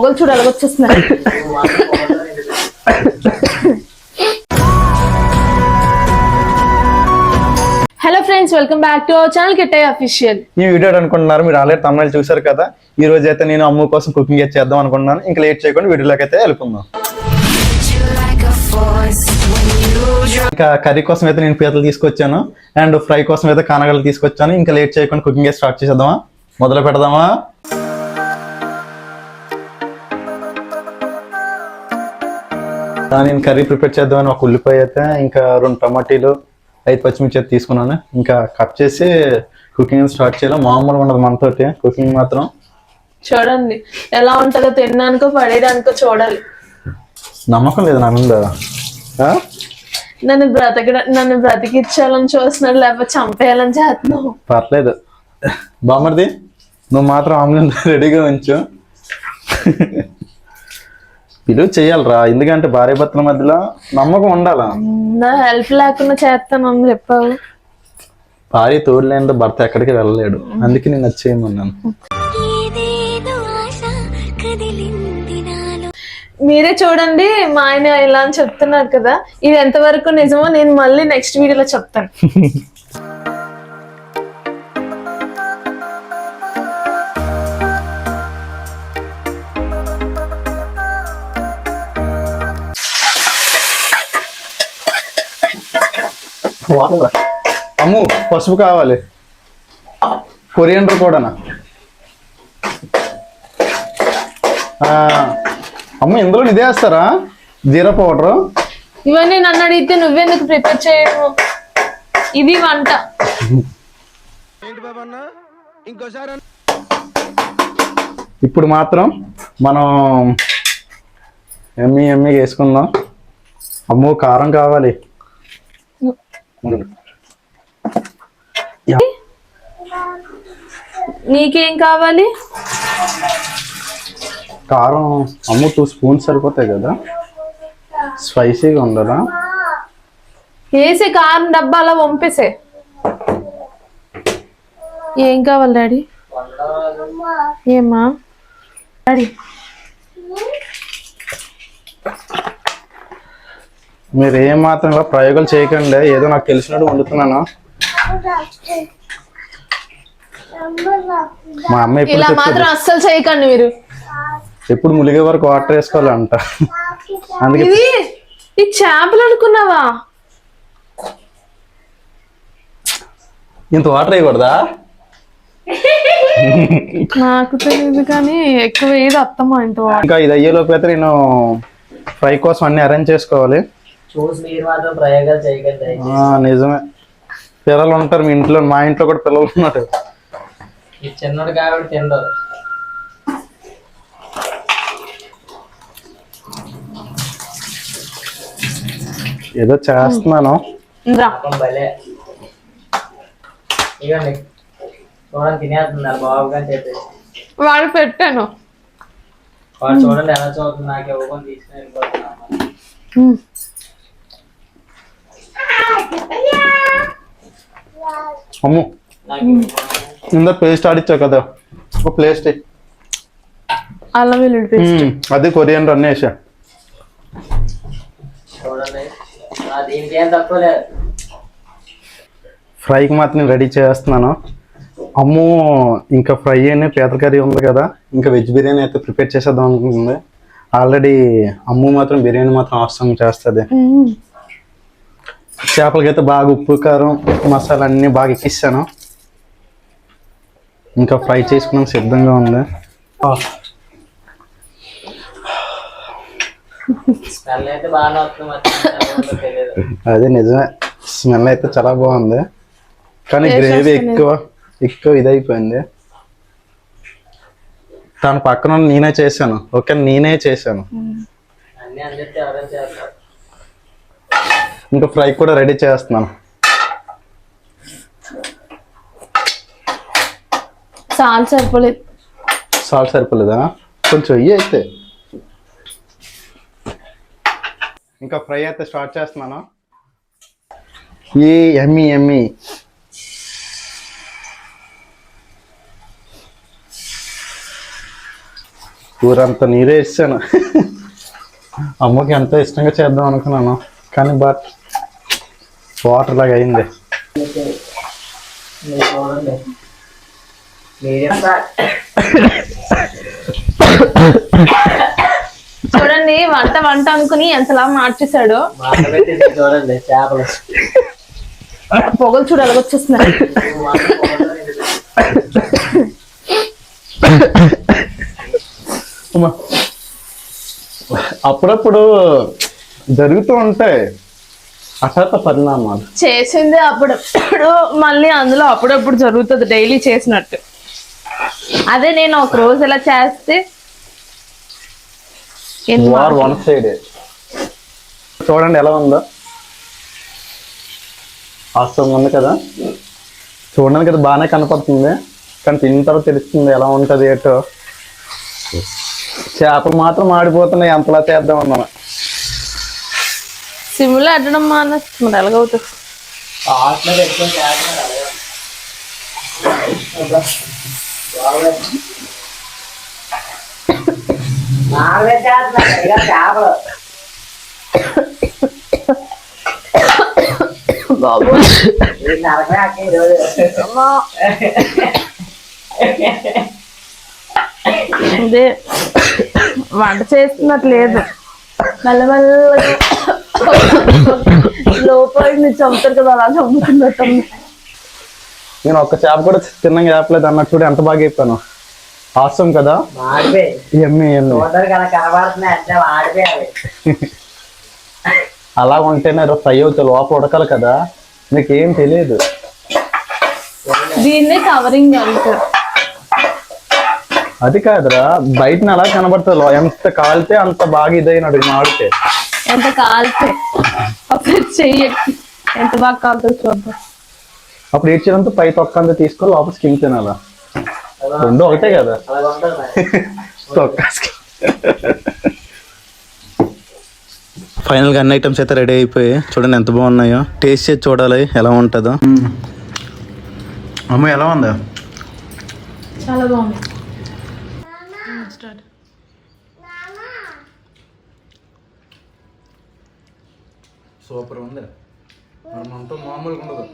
మొగలు చూడు అలాగొచ్చేస్తున్నారు hello friends welcome back to our channel Kitte official ఈ వీడియో అనుకుంటున్నారు మీరు ఆల్రెడీ తమిళ చూసారు కదా? ఈ రోజు అయితే నేను అమ్ము కోసం కుకింగ్ చేద్దాం అనుకుంటున్నాను. ఇంకా లేట్ చేయకుండా వీడియోలోకి అయితే వెళ్ళిపోదాం. ఇంకా కర్రీ కోసం అయితే నేను పీతలు తీసుకొచ్చాను. అండ్ ఫ్రై కోసం అయితే కానగలు తీసుకొచ్చాను. ఇంకా లేట్ చేయకుండా కుకింగ్ స్టార్ట్ చేసేద్దామా? మొదలు పెడదామా? నేను కర్రీ ప్రిపేర్ చేద్దామని ఒక ఉల్లిపాయ అయితే ఇంకా రెండు టమాటీలు ఐదు పచ్చిమిర్చి అయితే తీసుకున్నాను. ఇంకా కట్ చేసి కుకింగ్ స్టార్ట్ చేయాలి. మామూలుగా ఉండదు మనతోటి. కుకింగ్ మాత్రం. చూడండి ఎలా ఉంటుందో తినడానికో పడేయడానికో చూడాలి. నమ్మకం లేదు నా మీద? నన్ను బ్రతక నన్ను బ్రతికించాలని చూస్తున్నాడు లేకపోతే చంపేయాలని చేస్తున్నావు. పర్లేదు. బామ్మర్ది నువ్వు మాత్రం ఆమ్లెట్ రెడీగా ఉంచు. పిలువ చేయాలరా. ఎందుకంటే భార్య భర్తల మధ్యలో నమ్మకం ఉండాలా? నా హెల్ప్ లేకుండా చేస్తానని చెప్పావు. భార్య తోడు లేనిదో భర్త ఎక్కడికి వెళ్ళలేడు. అందుకే నేను వచ్చేయమన్నాను మీరే చూడండి మా ఆయన ఇలా అని చెప్తున్నారు కదా. ఇది ఎంతవరకు నిజమో నేను మళ్ళీ నెక్స్ట్ వీడియోలో చెప్తాను. అమ్ము పసుపు కావాలి. కొరియండర్ కూడానా? ఆ, అమ్మ ఇందులో ఇదే వేస్తారా? జీరా పౌడర్? ఇవన్నీ నన్ను అడిగితే నువ్వెందుకు ప్రిపేర్ చేయను? ఇది వంట. ఇప్పుడు మాత్రం మనం ఎమ్మి ఎమ్మి వేసుకుందాం. అమ్మో కారం కావాలి. నీకేం కావాలి? కారం అమ్ము టూ స్పూన్స్ సరిపోతాయి కదా. స్పైసీగా ఉండదా? వేసే కారం డబ్బా అలా పంపేసే ఏం కావాలి డాడీ? ఏమా డాడీ మీరు ఏం మాత్రం ఇలా ప్రయోగాలు చేయకండి. ఏదో నాకు తెలిసినట్టు వండుతున్నాను. మా అమ్మ ఎప్పుడు ఇలా చెప్తుంది మాత్రం అస్సలు చేయకండి మీరు. ఎప్పుడు ములిగే వరకు వాటర్ వేసుకోవాలంట. అందుకే ఇది ఈ చేపలు అనుకున్నావా? ఇంత వాటర్ వేయకూడదా? నాకు తెలియదు కానీ ఎక్కువ ఏది అత్తమా ఇంత వా- ఇంకా ఇది అయ్యేలోపు అయితే నేను ఫ్రై కోసం అన్ని అరేంజ్ చేసుకోవాలి. చూసి మీరు మాత్రం ప్రయోగాలు చేయకండి నిజమే. పిల్లలు ఉంటారు మీ ఇంట్లో మా ఇంట్లో కూడా పిల్లలు ఉన్నారు. ఈ చిన్నోడు కాబట్టి తినడు. ఏదో చేస్తున్నాను. భలే. ఇవ్వండి చూడండి తినేస్తున్నారు బాబుగా అని చెప్పి వాడు పెట్టాను. వాడు చూడండి ఎలా చూస్తుంది నాకు ఇవ్వకుండా తీసుకుని వెళ్ళిపోతున్నాను అమ్ము. ఇందా పేస్ట్ ఆడిచ్చావు కదా. ఒక ప్లేస్ట్ అల్లం వెల్లుల్లి పేస్ట్. అది కొరియన్ అన్నీ వేసా ఫ్రైకి మాత్రం రెడీ చేస్తున్నాను. అమ్ము ఇంకా ఫ్రై అని పీతల కర్రీ ఉంది కదా. ఇంకా వెజ్ బిర్యానీ అయితే ప్రిపేర్ చేసేద్దాం అనుకుంటుంది. ఆల్రెడీ అమ్ము మాత్రం బిర్యానీ మాత్రం అవసరం చేస్తుంది. చేపలకైతే బాగా ఉప్పు కారం మసాలా అన్నీ బాగా ఎక్కిస్తాను. ఇంకా ఫ్రై చేసుకున్నాం సిద్ధంగా ఉంది. అదే నిజమే. స్మెల్ అయితే చాలా బాగుంది. కానీ గ్రేవీ. ఎక్కువ ఎక్కువ ఇదైపోయింది. తన పక్కన నేనే చేశాను. ఓకే నేనే చేశాను. ఇంకా ఫ్రై కూడా రెడీ చేస్తున్నాను. చాలా సరిపోలేదు. సాల్ట్ సరిపోలేదా? కొంచెం ఇయ్యి అయితే. ఇంకా ఫ్రై అయితే స్టార్ట్ చేస్తున్నాను. ఈ ఎమ్మి ఎమ్మి. ఊరంతా నీరే ఇచ్చాను అమ్మకి ఎంతో ఇష్టంగా చేద్దాం అనుకున్నాను. కానీ బట్ వాటర్ లాగా అయింది చూడండి వంట వంట అనుకుని ఎంతలా మార్చేశాడు ఇది చూడండి చేపలు పొగలు చూడు ఎలాగొచ్చేస్తున్నాయి వంట చూడండి. అమ్మా. అప్పుడప్పుడు జరుగుతూ ఉంటాయి అశాత పరిణామాలు. చేసింది అప్పుడప్పుడు మళ్ళీ అందులో అప్పుడప్పుడు జరుగుతుంది డైలీ చేసినట్టు. అదే నేను ఒక రోజు ఇలా చేస్తే? వన్ సైడ్ చూడండి ఎలా ఉందో. వాస్తవం ఉంది కదా. చూడడానికి అది బాగానే కనపడుతుంది. కానీ తిన్న తర్వాత తెలుస్తుంది ఎలా ఉంటది ఏటో. చేపలు మాత్రం ఆడిపోతున్నాయి అంతలా చేద్దాం అన్నాను సిమ్లో అడ్డడం మానేసి మరి ఎలాగవుతుంది బాబు. ఇదే వంట చేస్తున్నట్టు లేదు. లోపలికి చంపుతారు కదా అలా చంపుతున్నట్టు. నేను ఒక్క చేప కూడా తిన్నంగా చేపలేదు అన్నట్టు చూడు ఎంత బాగా అయిపోయాను ఆసం కదా? ఎమ్మి ఎమ్మి. అలా ఉంటేనే ఫ్రై అవుతాయి లోపల ఉడకాలి కదా. మీకు ఏం తెలియదు దీన్నే కవరింగ్ అంటారు. అది కాదురా బయట అలా కనబడుతుంది లో- ఎంత కాలితే అంత బాగా ఇదైనాడు మాడితే. ఎంత కాలితే అప్పుడు చెయ్యి. ఎంత బాగా కాలుతుంది చూద్దాం. అప్పుడు ఏడ్చినంత పై తొక్కంత తీసుకొని లోపల స్కిన్ తినాలా? రెండు ఒకటే కదా. అలా ఉంటుంది మరి తొక్క ఫైనల్గా అన్ని ఐటమ్స్ అయితే రెడీ అయిపోయి చూడండి ఎంత బాగున్నాయో. టేస్ట్ చేసి చూడాలి ఎలా ఉంటుందో. అమ్మ ఎలా ఉందా? చాలా బాగుంది. సూపర్ ఉంది. మనతో మామూలుగా ఉండదు.